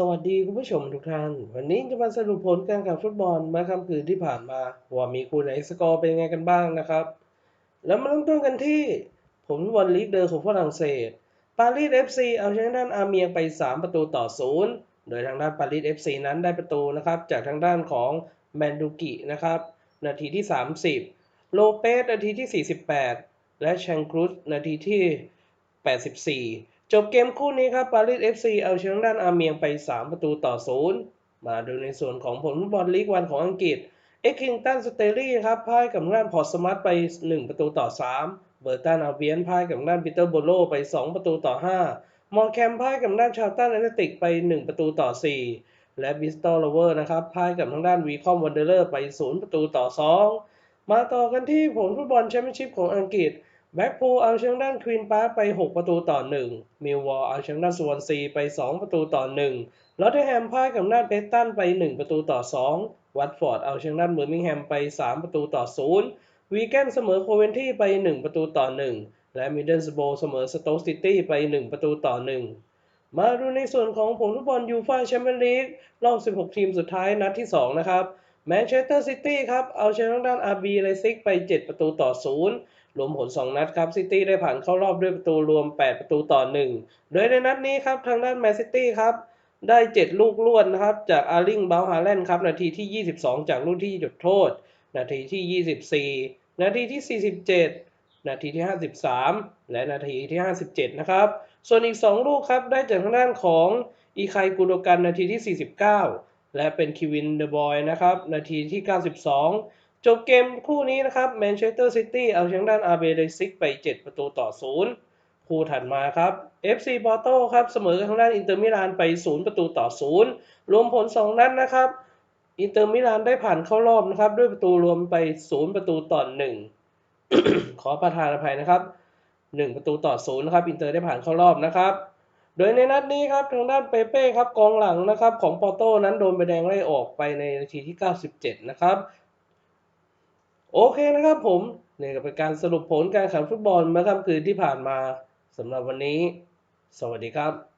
สวัสดีคุณผู้ชมทุกท่าน วันนี้จะมาสรุปผลการแข่งฟุตบอลเมื่อค่ำคืนที่ผ่านมา ว่ามีคู่ไหนสกอร์เป็นไงกันบ้างนะครับ แล้วมาเริ่มต้นกันที่ ผลฟุตบอลลีกเดอร์ของฝรั่งเศส ปารีส FC เอาชนะด้านอาเมียงไป 3 ประตูต่อ 0 โดยทางด้านปารีส FC นั้นได้ประตูนะครับจากทางด้านของแมนดูกินะครับนาทีที่ 30 โลเปสนาทีที่ 48 และแชงครุสนาทีที่ 84 จบเกมคู่นี้ครับ ปารีส FC เอาชนะด้านอาร์เมียงไป 3 ประตูต่อ 0 มาดูในส่วนของผลฟุตบอลลีกวันของอังกฤษ เอ็กคิงตันสเตอรี่ครับพ่ายกับด้านพอร์ตสมัตไป 1 ประตูต่อ 3 เบอร์ตันอาเบียนพ่ายกับด้านปีเตอร์โบโลไป 2 ประตูต่อ 5 มอร์แคมพ่ายกับด้านชาวตันแอตเลติกไป 1 ประตูต่อ 4 และบิสตอลเลเวอร์นะครับพ่ายกับทางด้านวีคอมวันเดอร์ไป 0 ประตูต่อ 2 มาต่อกันที่ผลฟุตบอลแชมเปี้ยนชิพของอังกฤษ แบ็กพูลเอาชนะด้านควีนพาร์คไป 6 ประตูต่อ 1 มิลวอลเอาชนะด้านสวอนซีไป 2 ประตูต่อ 1ลอตเทอแฮมพ่ายกับด้านเพสตันไป 1 ประตูต่อ 2 วัตฟอร์ดเอาชนะด้านเบอร์มิงแฮมไป 3 ประตูต่อ 0 วีแกนเสมอโคเวนที่ไป 1 ประตูต่อ 1 และมิดเดิลสโบเสมอสโต๊กซิตี้ไป 1 ประตูต่อ 1 มาดูในส่วนของผลฟุตบอลยูฟ่าแชมเปี้ยนลีกรอบ 16 ทีมสุดท้ายนัดที่ 2 นะครับแมนเชสเตอร์ซิตี้ครับเอาชนะด้านอาร์บีไลซิกไป 7 ประตูต่อ 0 รวมผล 2 นัดครับซิตี้ได้ผ่านเข้ารอบด้วยประตูรวม 8 ประตูต่อ 1 โดยในนัดนี้ครับทางด้านแมนซิตี้ครับได้ 7 ลูกลวดนะครับจากอาริงเบลฮาแลนด์ครับนาทีที่ 22 จากลูกที่จุดโทษ นาทีที่ 24 นาทีที่ 47 นาทีที่ 53 และนาทีที่ 57 นะครับ ส่วนอีก 2 ลูกครับได้จากทางด้านของอีไคกุโดกันนาทีที่ 49 และเป็นคิวินเดอะบอยนะครับนาทีที่ 92 จบเกมคู่นี้นะครับแมนเชสเตอร์ซิตี้เอาชนะด้านอาร์เบเลซิกไป 7 ประตูต่อ 0 คู่ถัดมาครับ FC ปอร์โตครับเสมอกับทางด้านอินเตอร์มิลานไป 0 ประตูต่อ 0 รวมผล 2 นัดนะครับอินเตอร์มิลานได้ผ่านเข้ารอบนะครับ ด้วยประตูรวมไป 0 ประตูต่อ 1 ขอประทานอภัยนะครับ 1 ประตูต่อ 0 นะครับ อินเตอร์ได้ผ่านเข้ารอบนะครับ โดยในนัดนี้ครับทางด้านเปเป้ครับกองหลังนะครับของปอร์โตนั้นโดนใบแดงไล่ออกไปในนาทีที่ 97 นะครับ โอเคนะครับผมนี่ก็เป็นการสรุปผลการแข่งฟุตบอลเมื่อค่ำคืนที่ผ่านมาสำหรับวันนี้ สวัสดีครับ